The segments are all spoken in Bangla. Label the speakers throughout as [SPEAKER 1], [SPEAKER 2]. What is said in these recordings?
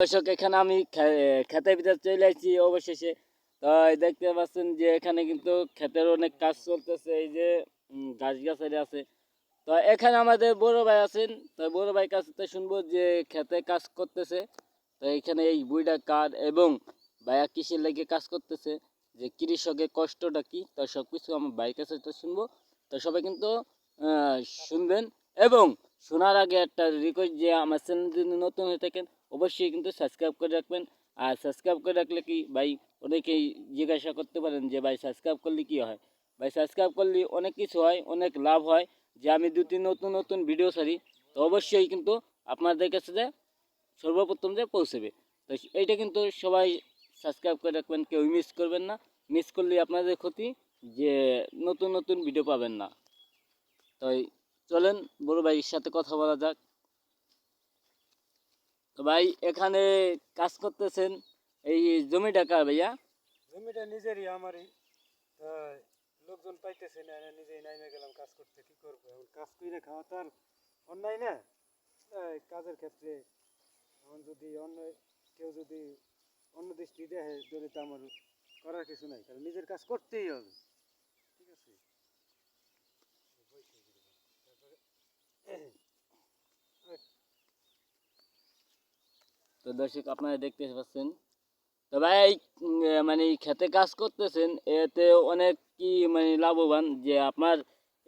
[SPEAKER 1] দর্শক, এখানে আমি খেতের ভিতরে চলে আসছি অবশেষে। তো এই দেখতে পাচ্ছেন যে এখানে কিন্তু ক্ষেতের অনেক কাজ চলতেছে, এই যে গাছ গাছালি আছে। তো এখানে আমাদের বড় ভাই আছেন, তো বড় ভাই কাছ থেকে শুনব যে খেতে কাজ করতেছে। তো এখানে এই বুইটা কার এবং ভাইয়া কিসের লেগে কাজ করতেছে, যে কৃষকের কষ্টটা কি, তো সব কিছু আমার ভাইয়ের কাছে তো শুনব। তো সবাই কিন্তু শুনবেন এবং শোনার আগে একটা রিকোয়েস্ট যে আমার চ্যানেল যদি নতুন হয়ে থাকেন অবশ্যই কিন্তু সাবস্ক্রাইব করে রাখবেন। আর সাবস্ক্রাইব করে রাখলে কি ভাই অনেকেই জিজ্ঞাসা করতে পারেন যে, ভাই সাবস্ক্রাইব করলে কি হয়? ভাই সাবস্ক্রাইব করলে অনেক কিছু হয়, অনেক লাভ হয়। যে, আমি দুটি নতুন নতুন ভিডিও ছাড়ি, তো অবশ্যই কিন্তু আপনাদের কাছে যে সর্বপ্রথম যে পৌঁছবে। তো এইটা কিন্তু সবাই সাবস্ক্রাইব করে রাখবেন, কেউ মিস করবেন না। মিস করলে আপনাদের ক্ষতি যে, নতুন নতুন ভিডিও পাবেন না। তাই চলেন, বড় ভাইয়ের সাথে কথা বলা যাক। তো ভাই, এখানে কাজ করতেছেন এই জমিটা কার ভাইয়া?
[SPEAKER 2] জমিটা নিজেরই আমারই। লোকজন পাইতেছে না নিজেই নাইমে গেলাম কাজ করতে, কি করব? এখন কাজ করে খাওয়া তো আর অন্যায় না। কাজের ক্ষেত্রে এখন যদি অন্য কেউ যদি অন্য দৃষ্টি দেখে যদি তো আমার করার কিছু নাই কারণ নিজের কাজ করতেই হবে। ঠিক আছে?
[SPEAKER 1] তো দর্শক, আপনারা দেখতে পাচ্ছেন। তো ভাই মানে খেতে কাজ করতেছেন, এতে অনেক কি মানে লাভবান যে আপনার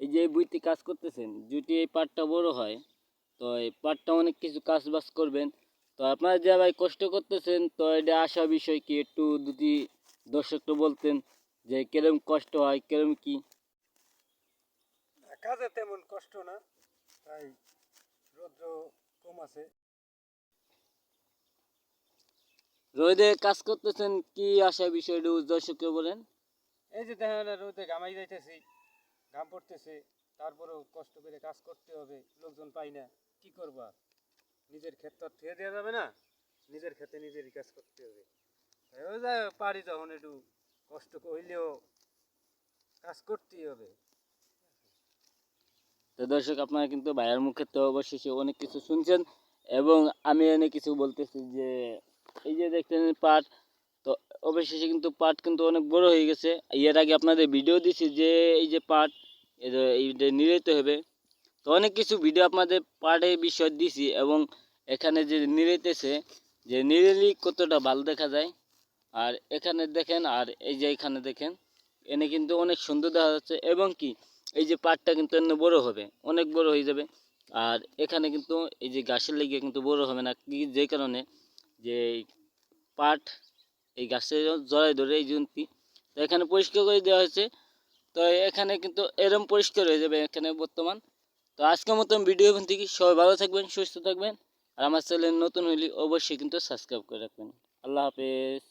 [SPEAKER 1] এই যে বুইতে কাজ করতেছেন, যদি এই পাটটা বড় হয়, তো এই পাটটা অনেক কিছু কাজ বাজ করবেন। তো আপনারা যে ভাই কষ্ট করতেছেন, তো এটা আশা বিষয় কি, একটু দুটি দর্শকটা বলতেন যে কিরম কষ্ট হয়, কিরম কি?
[SPEAKER 2] কাজে তেমন কষ্ট না, তাই রৌদ্র কম আছে।
[SPEAKER 1] রোদে কাজ করতেছেন কি আশা বিষয়টা দর্শককে বলেন।
[SPEAKER 2] এই যে দেখেন না রোদে ঘামাই যাইতেছি ঘাম পড়তেছে তারপরেও কষ্ট করে কাজ করতে হবে লোকজন পাই না কি করবা নিজের ক্ষেত তো দেওয়া যাবে না নিজের ক্ষেতে নিজেরই কাজ করতে হবে। তাই ওই যে পারি যখন একটু কষ্ট হইলেও কাজ করতেই হবে।
[SPEAKER 1] তো দর্শক আপনারা কিন্তু ভাইয়ের মুখে তো অবশেষে অনেক কিছু শুনছেন এবং আমি অনেক কিছু বলতেছি যে এই যে দেখতেন পাট, তো অবশেষে কিন্তু পাট কিন্তু অনেক বড় হয়ে গেছে। এর আগে আপনাদের ভিডিও দিছি যে এই যে পাট এইটা নিরাইতে হবে। তো অনেক কিছু ভিডিও আপনাদের পাটের বিষয় দিছি এবং এখানে যে নিরাইতেছে যে নিরেলি কতটা ভালো দেখা যায়। আর এখানে দেখেন, আর এই যে এখানে দেখেন, এনে কিন্তু অনেক সুন্দর দেখা যাচ্ছে এবং কি, এই যে পাটটা কিন্তু এমনি বড় হবে, অনেক বড় হয়ে যাবে। আর এখানে কিন্তু এই যে গাছের লেগে কিন্তু বড় হবে না, কি যে কারণে? যে পাট এই গাছের জড়াই ধরে এই জন্তি তো এখানে পরিষ্কার করে দেওয়া হয়েছে। তো এখানে কিন্তু এরম পরিষ্কার হয়ে যাবে এখানে বর্তমান। তো আজকের মতন ভিডিও এখান থেকে। সবাই ভালো থাকবেন, সুস্থ থাকবেন। আর আমার চ্যানেল নতুন হইলে অবশ্যই কিন্তু সাবস্ক্রাইব করে রাখবেন। আল্লাহ হাফেজ।